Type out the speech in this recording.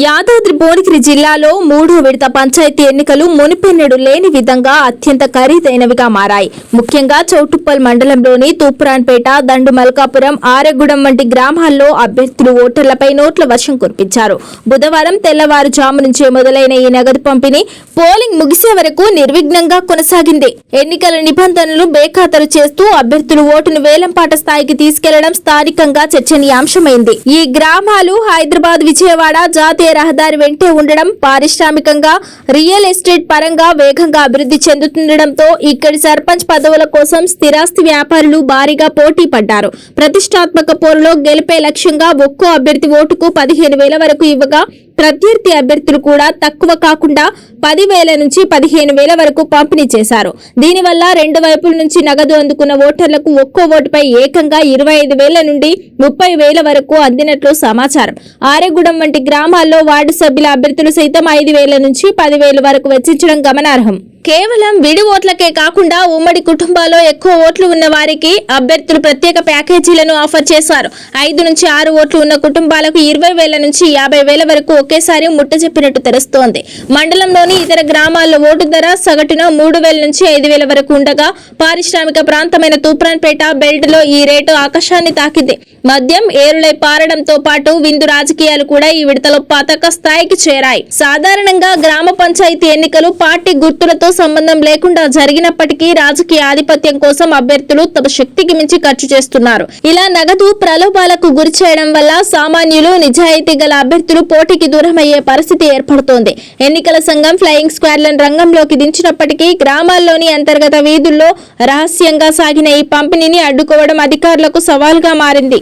యాదాద్రి భువనగిరి జిల్లాలో మూడో విడత పంచాయతీ ఎన్నికలు మునిపెన్నడు లేని విధంగా అత్యంత ఖరీదైనవిగా మారాయి. ముఖ్యంగా చౌటుప్పల్ మండలంలోని తూప్రాన్పేట దండు మల్కాపురం ఆరెగూడెం వంటి గ్రామాల్లో అభ్యర్థులు ఓటర్లపై నోట్ల వర్షం కురిపించారు. బుధవారం తెల్లవారుజాము నుంచే మొదలైన ఈ నగదు పంపిణీ పోలింగ్ ముగిసే వరకు నిర్విఘ్నంగా కొనసాగింది. ఎన్నికల నిబంధనలు బేఖాతరు చేస్తూ అభ్యర్థులు ఓటును వేలంపాట స్థాయికి తీసుకెళ్ళడం స్థానికంగా చర్చనీయాంశమైంది. ఈ గ్రామాలు హైదరాబాద్ విజయవాడ జాతి జాతీయ రహదారి వెంటే ఉండడం పారిశ్రామికంగా రియల్ ఎస్టేట్ పరంగా వేగంగా అభివృద్ధి చెందుతుండటంతో ఇక్కడి సర్పంచ్ పదవుల కోసం స్థిరాస్తి వ్యాపారులు భారీగా పోటీ పడ్డారు. ప్రతిష్టాత్మక పోరులో గెలిపే లక్ష్యంగా ఒక్కో అభ్యర్థి ఓటుకు పదిహేను వేల వరకు ఇవ్వగా ప్రత్యర్థి అభ్యర్థులు కూడా తక్కువ కాకుండా పదివేల నుంచి పదిహేను వేల వరకు పంపిణీ చేశారు. దీనివల్ల రెండు వైపుల నుంచి నగదు అందుకున్న ఓటర్లకు ఒక్కో ఓటుపై ఏకంగా ఇరవై ఐదు వేల నుండి ముప్పై వేల వరకు అందినట్లు సమాచారం. ఆరేగూడెం వంటి గ్రామాల్లో వార్డు సభ్యుల అభ్యర్థులు సైతం ఐదు వేల నుంచి పదివేల వరకు వెచ్చించడం గమనార్హం. కేవలం విడి ఓట్లకే కాకుండా ఉమ్మడి కుటుంబాల్లో ఎక్కువ ఓట్లు ఉన్న వారికి అభ్యర్థులు ప్రత్యేక ప్యాకేజీలను ఆఫర్ చేశారు. ఐదు నుంచి ఆరు ఓట్లు ఉన్న కుటుంబాలకు ఇరవై వేల నుంచి యాభై వేల వరకు ఒకేసారి ముట్ట చెప్పినట్టు తెలుస్తోంది. మండలంలోని ఇతర గ్రామాల్లో ఓటు ధర సగటున మూడు వేల నుంచి ఐదు వేల వరకు ఉండగా పారిశ్రామిక ప్రాంతమైన తూప్రాన్పేట బెల్ట్లో ఈ రేటు ఆకాశాన్ని తాకింది. మద్యం ఏరులై పారడంతో పాటు విందు రాజకీయాలు కూడా ఈ విడతలో పతక స్థాయికి చేరాయి. సాధారణంగా గ్రామ పంచాయతీ ఎన్నికలు పార్టీ గుర్తులతో సంబంధం లేకుండా జరిగినప్పటికీ రాజకీయ ఆధిపత్యం కోసం అభ్యర్థులు తమ శక్తికి మించి ఖర్చు చేస్తున్నారు. ఇలా నగదు ప్రలోభాలకు గురి చేయడం వల్ల సామాన్యులు నిజాయితీ గల అభ్యర్థులు పోటీకి దూరమయ్యే పరిస్థితి ఏర్పడుతోంది. ఎన్నికల సంఘం ఫ్లయింగ్ స్క్వాడ్లను రంగంలోకి దించినప్పటికీ గ్రామాల్లోని అంతర్గత వీధుల్లో రహస్యంగా సాగిన ఈ పంపిణీని అడ్డుకోవడం అధికారులకు సవాల్గా మారింది.